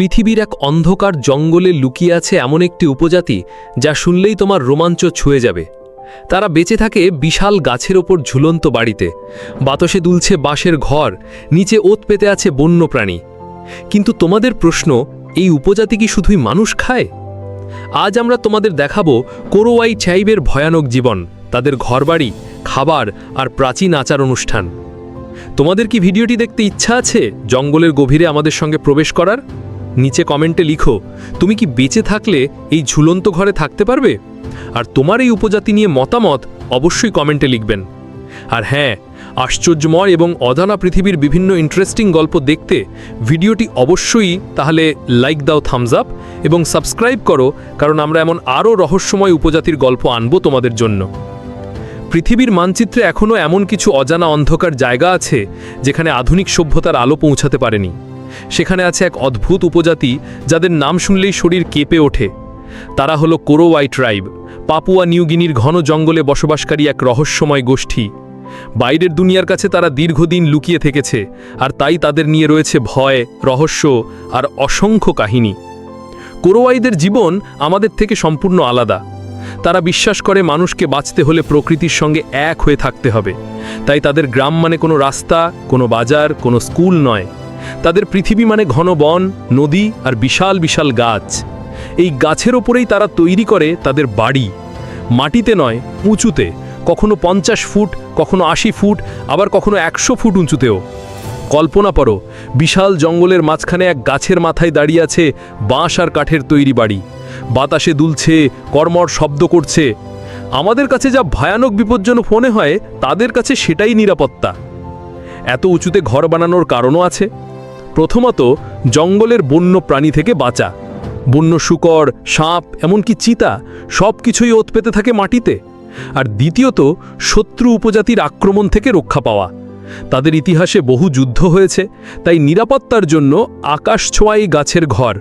পৃথিবীর এক অন্ধকার জঙ্গলে লুকিয়ে আছে এমন একটি উপজাতি যা শুনলেই তোমার রোমাঞ্চ ছুঁয়ে যাবে। তারা বেঁচে থাকে বিশাল গাছের ওপর ঝুলন্ত বাড়িতে। বাতাসে দুলছে বাঁশের ঘর, নিচে ওত পেতে আছে বন্য প্রাণী কিন্তু তোমাদের প্রশ্ন, এই উপজাতি কি শুধুই মানুষ খায়? আজ আমরা তোমাদের দেখাবো কোরোয়াই চাইবের ভয়ানক জীবন, তাদের ঘরবাড়ি, খাবার আর প্রাচীন আচার অনুষ্ঠান। তোমাদের কি ভিডিওটি দেখতে ইচ্ছা আছে, জঙ্গলের গভীরে আমাদের সঙ্গে প্রবেশ করার? নিচে কমেন্টে লিখো, তুমি কি বেঁচে থাকলে এই ঝুলন্ত ঘরে থাকতে পারবে? আর তোমার এই উপজাতি নিয়ে মতামত অবশ্যই কমেন্টে লিখবেন। আর হ্যাঁ আশ্চর্যময় এবং অজানা পৃথিবীর বিভিন্ন ইন্টারেস্টিং গল্প দেখতে ভিডিওটি অবশ্যই তাহলে লাইক দাও থামস আপ এবং সাবস্ক্রাইব করো, কারণ আমরা এমন আরও রহস্যময় উপজাতির গল্প আনব তোমাদের জন্য। পৃথিবীর মানচিত্রে এখনও এমন কিছু অজানা অন্ধকার জায়গা আছে, যেখানে আধুনিক সভ্যতার আলো পৌঁছাতে পারেনি। সেখানে আছে এক অদ্ভুত উপজাতি যাদের নাম শুনলেই শরীর কেঁপে ওঠে। তারা হলো কোরোয়াই ট্রাইব পাপুয়া নিউগিনির ঘন জঙ্গলে বসবাসকারী এক রহস্যময় গোষ্ঠী। বাইরের দুনিয়ার কাছে তারা দীর্ঘদিন লুকিয়ে থেকেছে, আর তাই তাদের নিয়ে রয়েছে ভয়, রহস্য আর অসংখ্য কাহিনী। কোরোয়াইদের জীবন আমাদের থেকে সম্পূর্ণ আলাদা। তারা বিশ্বাস করে মানুষকে বাঁচতে হলে প্রকৃতির সঙ্গে এক হয়ে থাকতে হবে। তাই তাদের গ্রাম মানে কোনো রাস্তা, কোনো বাজার, কোনো স্কুল নয়। তাদের পৃথিবী মানে ঘন বন, নদী আর বিশাল বিশাল গাছ। এই গাছের ওপরেই তারা তৈরি করে তাদের বাড়ি। মাটিতে নয়, উঁচুতে। কখনো পঞ্চাশ ফুট, কখনো আশি ফুট, আবার কখনো একশো ফুট উঁচুতেও। কল্পনা করো, বিশাল জঙ্গলের মাঝখানে এক গাছের মাথায় দাঁড়িয়ে আছে বাঁশ আর কাঠের তৈরি বাড়ি। বাতাসে দুলছে কর্মর শব্দ করছে। আমাদের কাছে যা ভয়ানক বিপজ্জনক মনে হয়, তাদের কাছে সেটাই নিরাপত্তা। এত উঁচুতে ঘর বানানোর কারণও আছে? প্রথমত, জঙ্গলের বন্য প্রাণী থেকে বাঁচা। বন্য শুকর, সাপ, এমনকি চিতা সব কিছুই ওত পেতে থাকে মাটিতে। আর দ্বিতীয়ত, শত্রু উপজাতির আক্রমণ থেকে রক্ষা পাওয়া। তাদের ইতিহাসে বহু যুদ্ধ হয়েছে, তাই নিরাপত্তার জন্য আকাশ ছোঁয়াই গাছের ঘর।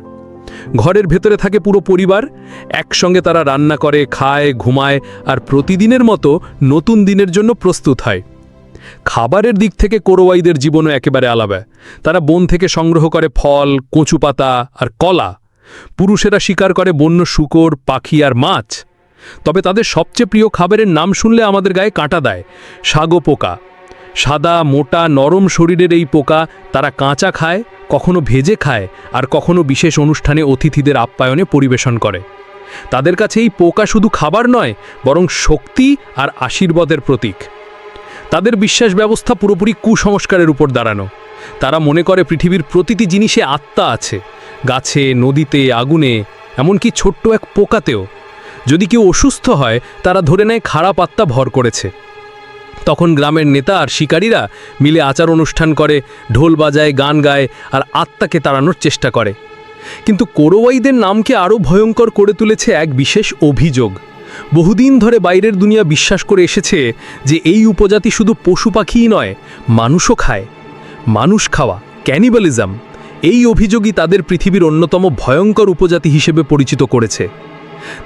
ঘরের ভেতরে থাকে পুরো পরিবার, একসঙ্গে তারা রান্না করে, খায়, ঘুমায়, আর প্রতিদিনের মতো নতুন দিনের জন্য প্রস্তুত হয়। খাবারের দিক থেকে কোরোয়াইদের জীবনও একেবারে আলাদা। তারা বন থেকে সংগ্রহ করে ফল কচু পাতা আর কলা। পুরুষেরা শিকার করে বন্য শুকর, পাখি আর মাছ। তবে তাদের সবচেয়ে প্রিয় খাবারের নাম শুনলে আমাদের গায়ে কাঁটা দেয় সাগো পোকা। সাদা, মোটা, নরম শরীরের এই পোকা তারা কাঁচা খায়, কখনো ভেজে খায় আর কখনো বিশেষ অনুষ্ঠানে অতিথিদের আপ্যায়নে পরিবেশন করে। তাদের কাছে এই পোকা শুধু খাবার নয়, বরং শক্তি আর আশীর্বাদের প্রতীক। তাদের বিশ্বাস ব্যবস্থা পুরোপুরি কুসংস্কারের উপর দাঁড়ানো। তারা মনে করে পৃথিবীর প্রতিটি জিনিসে আত্মা আছে, গাছে, নদীতে, আগুনে, এমনকি ছোট্ট এক পোকাতেও। যদি কেউ অসুস্থ হয়, তারা ধরে নেয় খারাপ আত্মা ভর করেছে। তখন গ্রামের নেতা আর শিকারীরা মিলে আচার অনুষ্ঠান করে, ঢোল বাজায়, গান গায় আর আত্মাকে তাড়ানোর চেষ্টা করে। কিন্তু কোরোয়াইদের নামকে আরও ভয়ঙ্কর করে তুলেছে এক বিশেষ অভিযোগ। বহুদিন ধরে বাইরের দুনিয়া বিশ্বাস করে এসেছে যে এই উপজাতি শুধু পশু পাখিই নয়, মানুষও খায়। মানুষ খাওয়া ক্যানিবালিজম এই অভিযোগই তাদের পৃথিবীর অন্যতম ভয়ঙ্কর উপজাতি হিসেবে পরিচিত করেছে।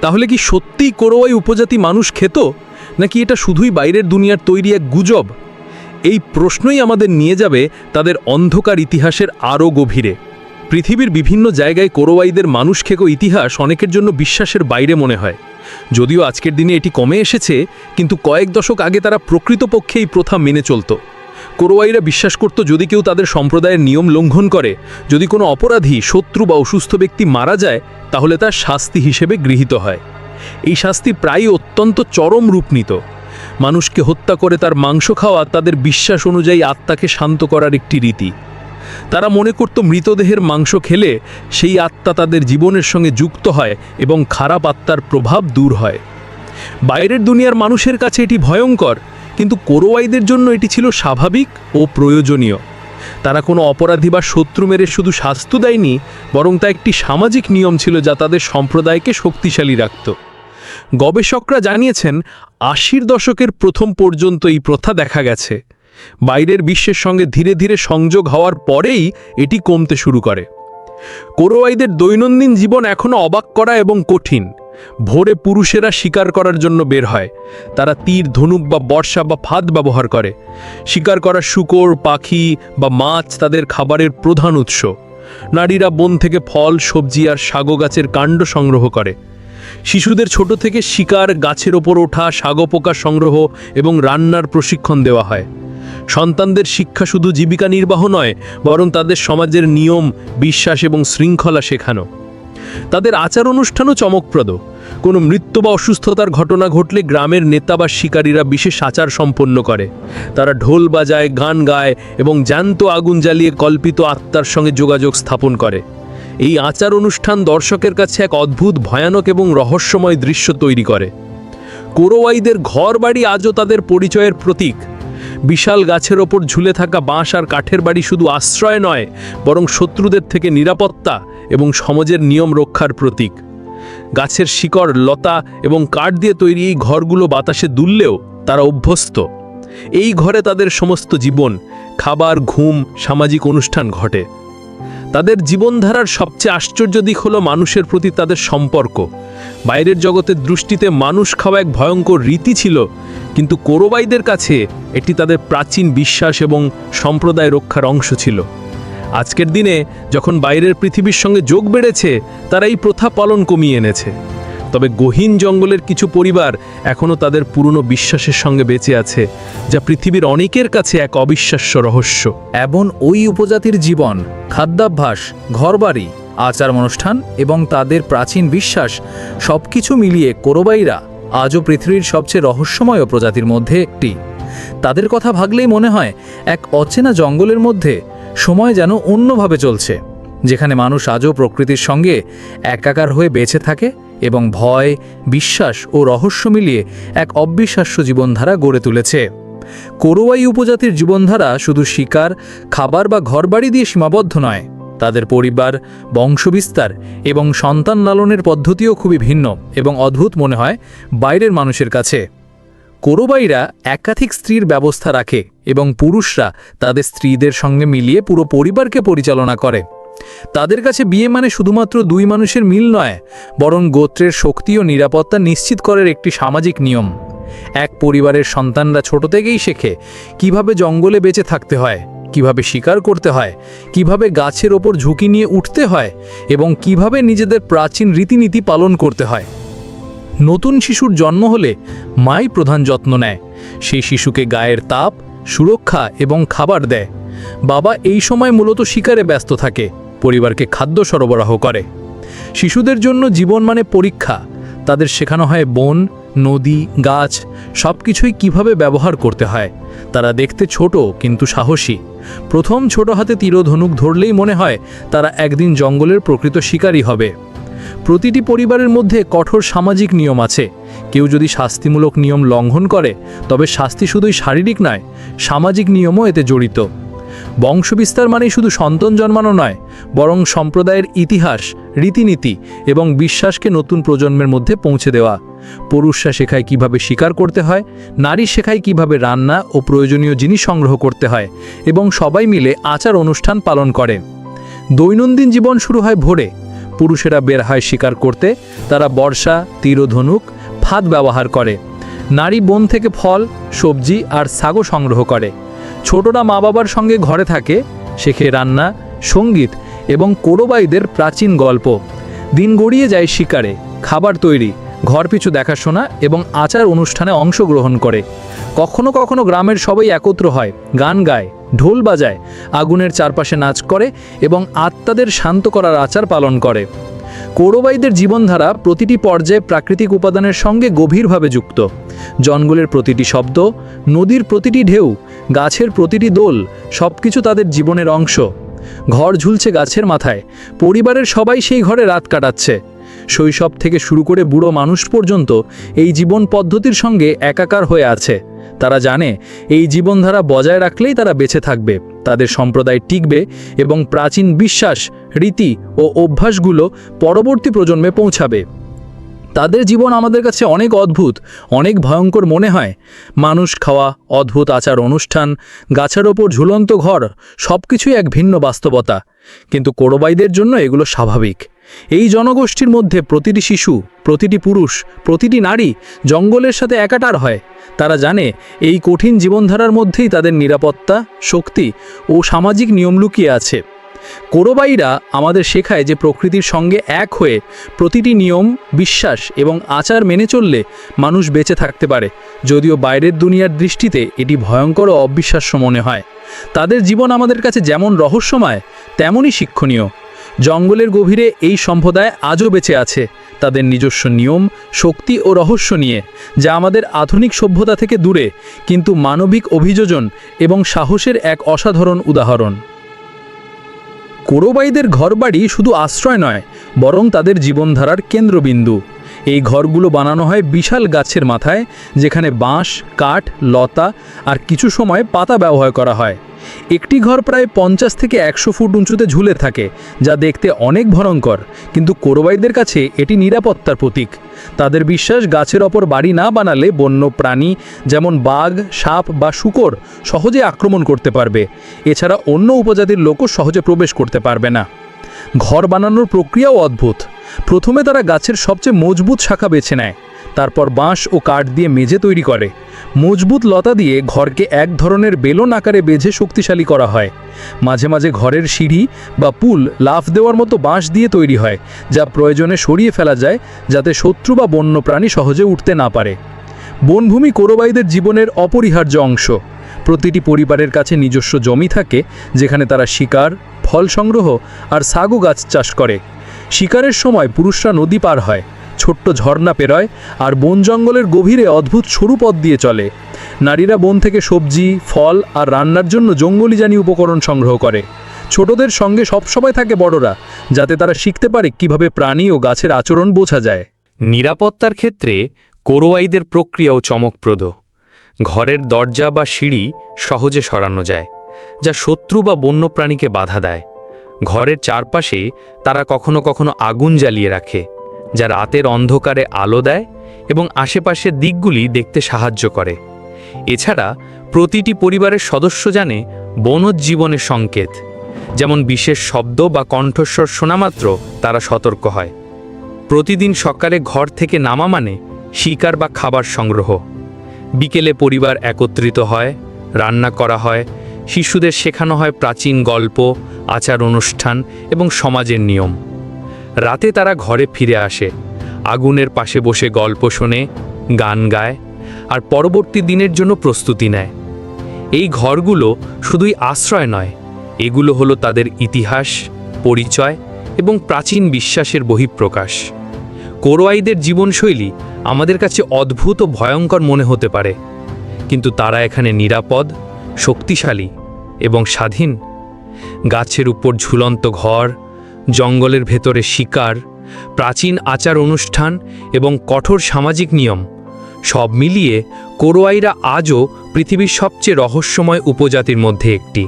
তাহলে কি সত্যিই কোরোয়াই উপজাতি মানুষ খেত? নাকি এটা শুধুই বাইরের দুনিয়ার তৈরি এক গুজব? এই প্রশ্নই আমাদের নিয়ে যাবে তাদের অন্ধকার ইতিহাসের আরও গভীরে। পৃথিবীর বিভিন্ন জায়গায় কোরোয়াইদের মানুষ খেকো ইতিহাস অনেকের জন্য বিশ্বাসের বাইরে মনে হয়। যদিও আজকের দিনে এটি কমে এসেছে, কিন্তু কয়েক দশক আগে তারা প্রকৃতপক্ষে এই প্রথা মেনে চলত। কোরোয়াইরা বিশ্বাস করত যদি কেউ তাদের সম্প্রদায়ের নিয়ম লঙ্ঘন করে, যদি কোনো অপরাধী, শত্রু বা অসুস্থ ব্যক্তি মারা যায়, তাহলে তার শাস্তি হিসেবে গৃহীত হয়। এই শাস্তি প্রায়ই অত্যন্ত চরম রূপ নিত। মানুষকে হত্যা করে তার মাংস খাওয়া তাদের বিশ্বাস অনুযায়ী আত্মাকে শান্ত করার একটি রীতি। তারা মনে করত মৃতদেহের মাংস খেলে সেই আত্মা তাদের জীবনের সঙ্গে যুক্ত হয় এবং খারাপ আত্মার প্রভাব দূর হয়। বাইরের দুনিয়ার মানুষের কাছে এটি ভয়ঙ্কর, কিন্তু কোরোয়াইদের জন্য এটি ছিল স্বাভাবিক ও প্রয়োজনীয়। তারা কোনো অপরাধী বা শত্রু মেরে শুধু শাস্তি দেয়নি, বরং তা একটি সামাজিক নিয়ম ছিল যা তাদের সম্প্রদায়কে শক্তিশালী রাখত। গবেষকরা জানিয়েছেন, আশির দশকের প্রথম পর্যন্ত এই প্রথা দেখা গেছে। বাইরের বিশ্বের সঙ্গে ধীরে ধীরে সংযোগ হওয়ার পরেই এটি কমতে শুরু করে। কোরোয়াইদের দৈনন্দিন জীবন এখনও অবাক করা এবং কঠিন। ভোরে পুরুষেরা শিকার করার জন্য বের হয়। তারা তীর, ধনুক বা বর্ষা বা ফাঁদ ব্যবহার করে। শিকার করা শুকর, পাখি বা মাছ তাদের খাবারের প্রধান উৎস। নারীরা বন থেকে ফল, সবজি আর সাগো গাছের কাণ্ড সংগ্রহ করে। শিশুদের ছোট থেকে শিকার, গাছের ওপর ওঠা সাগো পোকা সংগ্রহ এবং রান্নার প্রশিক্ষণ দেওয়া হয়। সন্তানদের শিক্ষা শুধু জীবিকা নির্বাহ নয়, বরং তাদের সমাজের নিয়ম, বিশ্বাস এবং শৃঙ্খলা শেখানো। তাদের আচার অনুষ্ঠানও চমকপ্রদ। কোনো মৃত্যু বা অসুস্থতার ঘটনা ঘটলে গ্রামের নেতা বা শিকারীরা বিশেষ আচার সম্পন্ন করে। তারা ঢোল বাজায়, গান গায় এবং জ্যান্ত আগুন জ্বালিয়ে কল্পিত আত্মার সঙ্গে যোগাযোগ স্থাপন করে। এই আচার অনুষ্ঠান দর্শকের কাছে এক অদ্ভুত, ভয়ানক এবং রহস্যময় দৃশ্য তৈরি করে। কোরোয়াইদের ঘর বাড়ি আজও তাদের পরিচয়ের প্রতীক। বিশাল গাছের ওপর ঝুলে থাকা বাঁশ আর কাঠের বাড়ি শুধু আশ্রয় নয়, বরং শত্রুদের থেকে নিরাপত্তা এবং সমাজের নিয়ম রক্ষার প্রতীক। গাছের শিকড়, লতা এবং কাঠ দিয়ে তৈরি এই ঘরগুলো বাতাসে দুললেও তারা অভ্যস্ত। এই ঘরে তাদের সমস্ত জীবন, খাবার, ঘুম, সামাজিক অনুষ্ঠান ঘটে। তাদের জীবনধারার সবচেয়ে আশ্চর্য দিক হলো মানুষের প্রতি তাদের সম্পর্ক। বাইরের জগতের দৃষ্টিতে মানুষ খাওয়া এক ভয়ঙ্কর রীতি ছিল, কিন্তু কোরবাইদের কাছে এটি তাদের প্রাচীন বিশ্বাস এবং সম্প্রদায় রক্ষার অংশ ছিল। আজকের দিনে যখন বাইরের পৃথিবীর সঙ্গে যোগ বেড়েছে, তারা এই প্রথা পালন কমিয়ে এনেছে। তবে গহীন জঙ্গলের কিছু পরিবার এখনও তাদের পুরনো বিশ্বাসের সঙ্গে বেঁচে আছে, যা পৃথিবীর অনেকের কাছে এক অবিশ্বাস্য রহস্য। এমন ওই উপজাতির জীবন, খাদ্যাভ্যাস, ঘরবাড়ি আচার অনুষ্ঠান এবং তাদের প্রাচীন বিশ্বাস সবকিছু মিলিয়ে কোরবাইরা আজও পৃথিবীর সবচেয়ে রহস্যময় প্রজাতির মধ্যে একটি। তাদের কথা ভাবলেই মনে হয় এক অচেনা জঙ্গলের মধ্যে সময় যেন অন্যভাবে চলছে, যেখানে মানুষ আজও প্রকৃতির সঙ্গে একাকার হয়ে বেঁচে থাকে এবং ভয়, বিশ্বাস ও রহস্য মিলিয়ে এক অবিশ্বাস্য জীবনধারা গড়ে তুলেছে। কোরোয়াই উপজাতির জীবনধারা শুধু শিকার, খাবার বা ঘরবাড়ি দিয়ে সীমাবদ্ধ নয়, তাদের পরিবার, বংশবিস্তার এবং সন্তান লালনের পদ্ধতিও খুবই ভিন্ন এবং অদ্ভুত মনে হয় বাইরের মানুষের কাছে। কোরোবাইরা একাধিক স্ত্রীর ব্যবস্থা রাখে এবং পুরুষরা তাদের স্ত্রীদের সঙ্গে মিলিয়ে পুরো পরিবারকে পরিচালনা করে। তাদের কাছে বিয়ে মানে শুধুমাত্র দুই মানুষের মিল নয়, বরং গোত্রের শক্তি ও নিরাপত্তা নিশ্চিত করার একটি সামাজিক নিয়ম। এক পরিবারের সন্তানরা ছোট থেকেই শেখে কীভাবে জঙ্গলে বেঁচে থাকতে হয়, কীভাবে শিকার করতে হয়, কীভাবে গাছের ওপর ঝুঁকি নিয়ে উঠতে হয় এবং কীভাবে নিজেদের প্রাচীন রীতিনীতি পালন করতে হয়। নতুন শিশুর জন্ম হলে মাই প্রধান যত্ন নেয়, সেই শিশুকে গায়ের তাপ, সুরক্ষা এবং খাবার দেয়। বাবা এই সময় মূলত শিকারে ব্যস্ত থাকে। পরিবারকে খাদ্য সরবরাহ করে। শিশুদের জন্য জীবন মানে পরীক্ষা। তাদের শেখানো হয় বন, নদী, গাছ সব কিছুই কীভাবে ব্যবহার করতে হয়। তারা দেখতে ছোট কিন্তু সাহসী। প্রথম ছোট হাতে তীরধনুক ধরলেই মনে হয় তারা একদিন জঙ্গলের প্রকৃত শিকারী হবে। প্রতিটি পরিবারের মধ্যে কঠোর সামাজিক নিয়ম আছে। কেউ যদি শাস্তিমূলক নিয়ম লঙ্ঘন করে, তবে শাস্তি শুধুই শারীরিক নয়, সামাজিক নিয়মও এতে জড়িত। বংশবিস্তার মানেই শুধু সন্তান জন্মানো নয়, বরং সম্প্রদায়ের ইতিহাস, রীতিনীতি এবং বিশ্বাসকে নতুন প্রজন্মের মধ্যে পৌঁছে দেওয়া। পুরুষরা শেখায় কীভাবে শিকার করতে হয়, নারী শেখায় কীভাবে রান্না ও প্রয়োজনীয় জিনিস সংগ্রহ করতে হয় এবং সবাই মিলে আচার অনুষ্ঠান পালন করে। দৈনন্দিন জীবন শুরু হয় ভোরে। পুরুষেরা বের হয় শিকার করতে, তারা বর্ষা, তীরধনুক, ফাঁদ ব্যবহার করে। নারী বন থেকে ফল, সবজি আর সাগো সংগ্রহ করে। ছোটরা মা বাবার সঙ্গে ঘরে থাকে, শেখে রান্না, সংগীত এবং কোরবাইদের প্রাচীন গল্প। দিন গড়িয়ে যায় শিকারে, খাবার তৈরি, ঘর পিছু দেখাশোনা এবং আচার অনুষ্ঠানে অংশগ্রহণ করে। কখনো কখনো গ্রামের সবাই একত্র হয়, গান গায়, ঢোল বাজায়, আগুনের চারপাশে নাচ করে এবং আত্মাদের শান্ত করার আচার পালন করে। কৌরবাইদের জীবনধারা প্রতিটি পর্যায়ে প্রাকৃতিক উপাদানের সঙ্গে গভীরভাবে যুক্ত। জঙ্গলের প্রতিটি শব্দ, নদীর প্রতিটি ঢেউ গাছের প্রতিটি দোল সবকিছু তাদের জীবনের অংশ। ঘর ঝুলছে গাছের মাথায়, পরিবারের সবাই সেই ঘরে রাত কাটাচ্ছে। শৈশব থেকে শুরু করে বুড়ো মানুষ পর্যন্ত এই জীবন পদ্ধতির সঙ্গে একাকার হয়ে আছে। তারা জানে, এই জীবনধারা বজায় রাখলেই তারা বেঁচে থাকবে, তাদের সম্প্রদায় টিকবে এবং প্রাচীন বিশ্বাস, রীতি ও অভ্যাসগুলো পরবর্তী প্রজন্মে পৌঁছাবে। তাদের জীবন আমাদের কাছে অনেক অদ্ভুত, অনেক ভয়ঙ্কর মনে হয়। মানুষ খাওয়া, অদ্ভুত আচার অনুষ্ঠান, গাছের ওপর ঝুলন্ত ঘর সব কিছুই এক ভিন্ন বাস্তবতা। কিন্তু কোরবাইদের জন্য এগুলো স্বাভাবিক। এই জনগোষ্ঠীর মধ্যে প্রতিটি শিশু, প্রতিটি পুরুষ, প্রতিটি নারী জঙ্গলের সাথে একাটার হয়। তারা জানে এই কঠিন জীবনধারার মধ্যেই তাদের নিরাপত্তা, শক্তি ও সামাজিক নিয়ম লুকিয়ে আছে। কোরবাইরা আমাদের শেখায় যে প্রকৃতির সঙ্গে এক হয়ে প্রতিটি নিয়ম, বিশ্বাস এবং আচার মেনে চললে মানুষ বেঁচে থাকতে পারে। যদিও বাইরের দুনিয়ার দৃষ্টিতে এটি ভয়ঙ্কর ও অবিশ্বাস্য মনে হয়। তাদের জীবন আমাদের কাছে যেমন রহস্যময়, তেমনই শিক্ষণীয়। জঙ্গলের গভীরে এই সম্প্রদায় আজও বেঁচে আছে। তাদের নিজস্ব নিয়ম, শক্তি ও রহস্য নিয়ে, যা আমাদের আধুনিক সভ্যতা থেকে দূরে, কিন্তু মানবিক অভিযোজন এবং সাহসের এক অসাধারণ উদাহরণ। কোরবাইদের ঘরবাড়ি শুধু আশ্রয় নয়, বরং তাদের জীবনধারার কেন্দ্রবিন্দু। এই ঘরগুলো বানানো হয় বিশাল গাছের মাথায়, যেখানে বাঁশ, কাঠ, লতা আর কিছু সময় পাতা ব্যবহার করা হয়। একটি ঘর প্রায় পঞ্চাশ থেকে একশো ফুট উঁচুতে ঝুলে থাকে, যা দেখতে অনেক ভয়ঙ্কর, কিন্তু কোরবাইদের কাছে এটি নিরাপত্তার প্রতীক। তাদের বিশ্বাস গাছের ওপর বাড়ি না বানালে বন্য প্রাণী, যেমন বাঘ, সাপ বা শুকর, সহজে আক্রমণ করতে পারবে। এছাড়া অন্য উপজাতির লোকও সহজে প্রবেশ করতে পারবে না। ঘর বানানোর প্রক্রিয়াও অদ্ভুত। প্রথমে তারা গাছের সবচেয়ে মজবুত শাখা বেছে নেয়। তারপর বাঁশ ও কাঠ দিয়ে মেঝে তৈরি করে। মজবুত লতা দিয়ে ঘরকে এক ধরনের বেলন আকারে বেঁধে শক্তিশালী করা হয়। মাঝে মাঝে ঘরের সিঁড়ি বা পুল লাফ দেওয়ার মতো বাঁশ দিয়ে তৈরি হয়, যা প্রয়োজনে সরিয়ে ফেলা যায় যাতে শত্রু বা বন্য প্রাণী সহজে উঠতে না পারে। বনভূমি কোরবাইদের জীবনের অপরিহার্য অংশ। প্রতিটি পরিবারের কাছে নিজস্ব জমি থাকে, যেখানে তারা শিকার, ফল সংগ্রহ আর সাগু গাছ চাষ করে। শিকারের সময় পুরুষরা নদী পার হয়। ছোট্ট ঝর্ণা পেরোয় আর বন জঙ্গলের গভীরে অদ্ভুত সরু পথ দিয়ে চলে। নারীরা বন থেকে সবজি, ফল আর রান্নার জন্য জঙ্গলি জানি উপকরণ সংগ্রহ করে। ছোটদের সঙ্গে সবসময় থাকে বড়রা, যাতে তারা শিখতে পারে কীভাবে প্রাণী ও গাছের আচরণ বোঝা যায়। নিরাপত্তার ক্ষেত্রে কোরোয়াইদের প্রক্রিয়াও চমকপ্রদ। ঘরের দরজা বা সিঁড়ি সহজে সরানো যায়, যা শত্রু বা বন্যপ্রাণীকে বাধা দেয়। ঘরের চারপাশে তারা কখনো কখনো আগুন জ্বালিয়ে রাখে। যা রাতের অন্ধকারে আলো দেয় এবং আশেপাশের দিকগুলি দেখতে সাহায্য করে। এছাড়া প্রতিটি পরিবারের সদস্য জানে বনজীবনের সংকেত, যেমন বিশেষ শব্দ বা কণ্ঠস্বর শোনামাত্র তারা সতর্ক হয়। প্রতিদিন সকালে ঘর থেকে নামা মানে শিকার বা খাবার সংগ্রহ। বিকেলে পরিবার একত্রিত হয়, রান্না করা হয়, শিশুদের শেখানো হয় প্রাচীন গল্প, আচার অনুষ্ঠান এবং সমাজের নিয়ম। রাতে তারা ঘরে ফিরে আসে। আগুনের পাশে বসে গল্প শোনে, গান গায়, আর পরবর্তী দিনের জন্য প্রস্তুতি নেয়। এই ঘরগুলো শুধুই আশ্রয় নয়, এগুলো হলো তাদের ইতিহাস, পরিচয় এবং প্রাচীন বিশ্বাসের বহিঃপ্রকাশ। কোরোয়াইদের জীবনশৈলী আমাদের কাছে অদ্ভুত ও ভয়ঙ্কর মনে হতে পারে, কিন্তু তারা এখানে নিরাপদ, শক্তিশালী এবং স্বাধীন। গাছের উপর ঝুলন্ত ঘর জঙ্গলের ভেতরে শিকার, প্রাচীন আচার অনুষ্ঠান এবং কঠোর সামাজিক নিয়ম, সব মিলিয়ে কোরোয়াইরা আজও পৃথিবীর সবচেয়ে রহস্যময় উপজাতির মধ্যে একটি।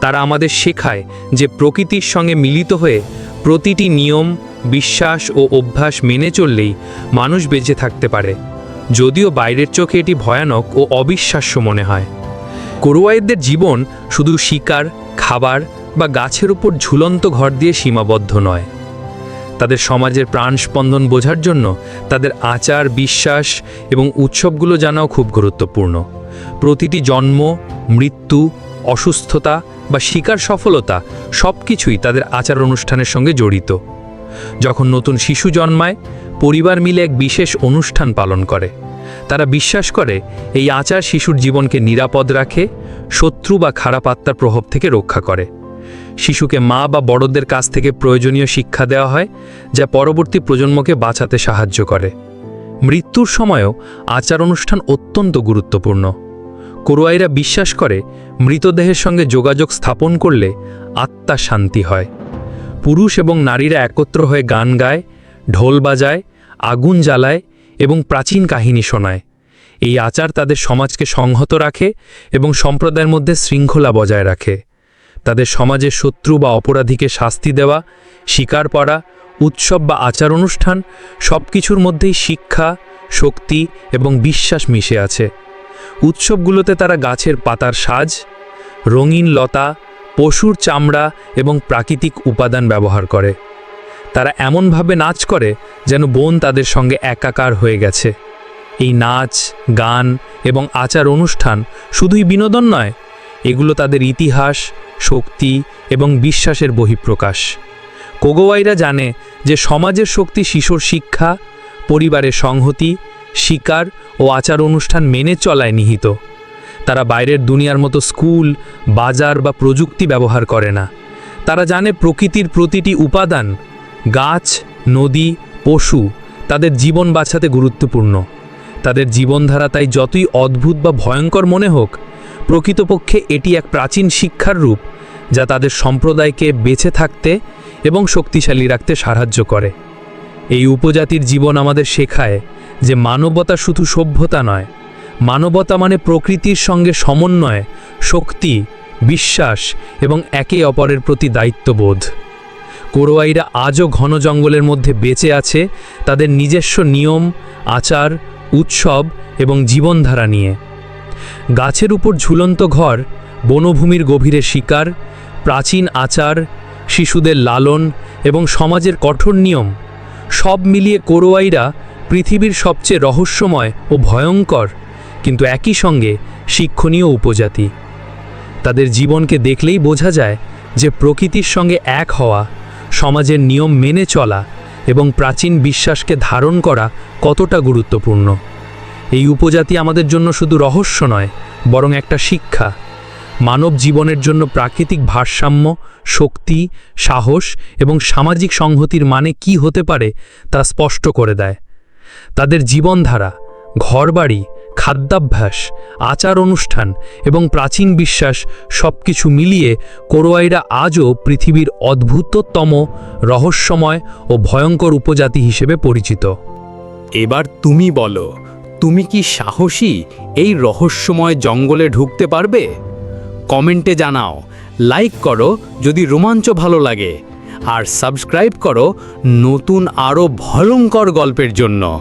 তারা আমাদের শেখায় যে প্রকৃতির সঙ্গে মিলিত হয়ে প্রতিটি নিয়ম, বিশ্বাস ও অভ্যাস মেনে চললেই মানুষ বেঁচে থাকতে পারে। যদিও বাইরের চোখে এটি ভয়ানক ও অবিশ্বাস্য মনে হয়। কোরোয়াইদের জীবন শুধু শিকার, খাবার বা গাছের উপর ঝুলন্ত ঘর দিয়ে সীমাবদ্ধ নয়। তাদের সমাজের প্রাণ স্পন্দন বোঝার জন্য তাদের আচার, বিশ্বাস এবং উৎসবগুলো জানাও খুব গুরুত্বপূর্ণ। প্রতিটি জন্ম, মৃত্যু, অসুস্থতা বা শিকার সফলতা সব কিছুই তাদের আচার অনুষ্ঠানের সঙ্গে জড়িত। যখন নতুন শিশু জন্মায়, পরিবার মিলে এক বিশেষ অনুষ্ঠান পালন করে। তারা বিশ্বাস করে এই আচার শিশুর জীবনকে নিরাপদ রাখে, শত্রু বা খারাপ আত্মার প্রভাব থেকে রক্ষা করে। শিশুকে মা বা বড়দের কাছ থেকে প্রয়োজনীয় শিক্ষা দেওয়া হয়, যা পরবর্তী প্রজন্মকে বাঁচাতে সাহায্য করে। মৃত্যুর সময়ও আচার অনুষ্ঠান অত্যন্ত গুরুত্বপূর্ণ। কোরোয়াইরা বিশ্বাস করে, মৃতদেহের সঙ্গে যোগাযোগ স্থাপন করলে আত্মা শান্তি হয়। পুরুষ এবং নারীরা একত্র হয়ে গান গায়, ঢোল বাজায়, আগুন জ্বালায় এবং প্রাচীন কাহিনী শোনায়। এই আচার তাদের সমাজকে সংহত রাখে এবং সম্প্রদায়ের মধ্যে শৃঙ্খলা বজায় রাখে। তাদের সমাজের শত্রু বা অপরাধীকে শাস্তি দেওয়া, শিকার পড়া, উৎসব বা আচার অনুষ্ঠান সব কিছুর মধ্যেই শিক্ষা, শক্তি এবং বিশ্বাস মিশে আছে। উৎসবগুলোতে তারা গাছের পাতার সাজ, রঙিন লতা, পশুর চামড়া এবং প্রাকৃতিক উপাদান ব্যবহার করে। তারা এমনভাবে নাচ করে যেন বোন তাদের সঙ্গে একাকার হয়ে গেছে। এই নাচ, গান এবং আচার অনুষ্ঠান শুধুই বিনোদন নয় এগুলো তাদের ইতিহাস, শক্তি এবং বিশ্বাসের বহিঃপ্রকাশ। কোগোয়াইরা জানে যে সমাজের শক্তি শিশুর শিক্ষা, পরিবারের সংহতি, শিকার ও আচার অনুষ্ঠান মেনে চলায় নিহিত। তারা বাইরের দুনিয়ার মতো স্কুল, বাজার বা প্রযুক্তি ব্যবহার করে না। তারা জানে প্রকৃতির প্রতিটি উপাদান, গাছ, নদী, পশু, তাদের জীবন বাঁচাতে গুরুত্বপূর্ণ। তাদের জীবনধারা তাই যতই অদ্ভুত বা ভয়ঙ্কর মনে হোক প্রকৃতপক্ষে এটি এক প্রাচীন শিক্ষার রূপ, যা তাদের সম্প্রদায়কে বেঁচে থাকতে এবং শক্তিশালী রাখতে সাহায্য করে। এই উপজাতির জীবন আমাদের শেখায় যে মানবতা শুধু সভ্যতা নয়, মানবতা মানে প্রকৃতির সঙ্গে সমন্বয়, শক্তি, বিশ্বাস এবং একে অপরের প্রতি দায়িত্ববোধ। কোরোয়াইরা আজও ঘন জঙ্গলের মধ্যে বেঁচে আছে তাদের নিজস্ব নিয়ম, আচার, উৎসব এবং জীবনধারা নিয়ে। গাছের উপর ঝুলন্ত ঘর, বনভূমির গভীরে শিকার, প্রাচীন আচার, শিশুদের লালন এবং সমাজের কঠোর নিয়ম, সব মিলিয়ে কোরোয়াইরা পৃথিবীর সবচেয়ে রহস্যময় ও ভয়ঙ্কর, কিন্তু একই সঙ্গে শিক্ষণীয় উপজাতি। তাদের জীবনকে দেখলেই বোঝা যায় যে প্রকৃতির সঙ্গে এক হওয়া, সমাজের নিয়ম মেনে চলা এবং প্রাচীন বিশ্বাসকে ধারণ করা কতটা গুরুত্বপূর্ণ। এই উপজাতি আমাদের জন্য শুধু রহস্য নয়, বরং একটা শিক্ষা। মানব জীবনের জন্য প্রাকৃতিক ভারসাম্য, শক্তি, সাহস এবং সামাজিক সংহতির মানে কি হতে পারে তা স্পষ্ট করে দেয়। তাদের জীবনধারা, ঘরবাড়ি, খাদ্যাভ্যাস, আচার অনুষ্ঠান এবং প্রাচীন বিশ্বাস সব কিছু মিলিয়ে কোরোয়াইরা আজও পৃথিবীর অদ্ভুততম, রহস্যময় ও ভয়ঙ্কর উপজাতি হিসেবে পরিচিত। এবার তুমি বলো তুমি কি সাহসী এই রহস্যময় জঙ্গলে ঢুকতে পারবে? কমেন্টে জানাও, লাইক করো যদি রোমাঞ্চ ভালো লাগে, আর সাবস্ক্রাইব করো নতুন আরও ভয়ঙ্কর গল্পের জন্য।